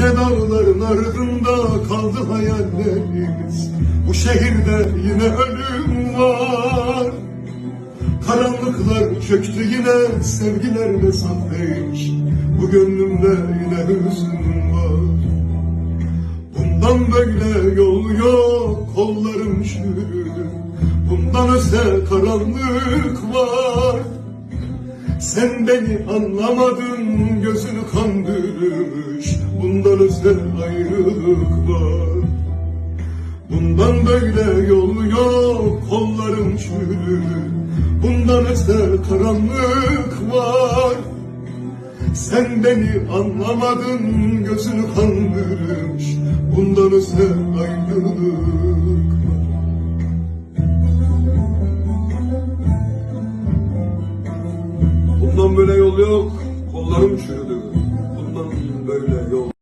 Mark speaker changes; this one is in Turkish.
Speaker 1: Nice dağların ardında kaldı hayallerimiz. Bu şehirde yine ölüm var. Karanlıklar çöktü yine sevgiler mesafeymiş Bu gönlümde yine hüzün var. Bundan böyle yol yok kollarım çürüdü. Bundan öte karanlık var. Sen beni anlamadın gözünü Bundan öte ayrılık var. Bundan böyle yol yok kollarım çürüdü Bundan öte karanlık var. Sen beni anlamadın gözünü kandırmış. Bundan öte ayrılık. Bundan böyle yol yok Kollarım çürüdü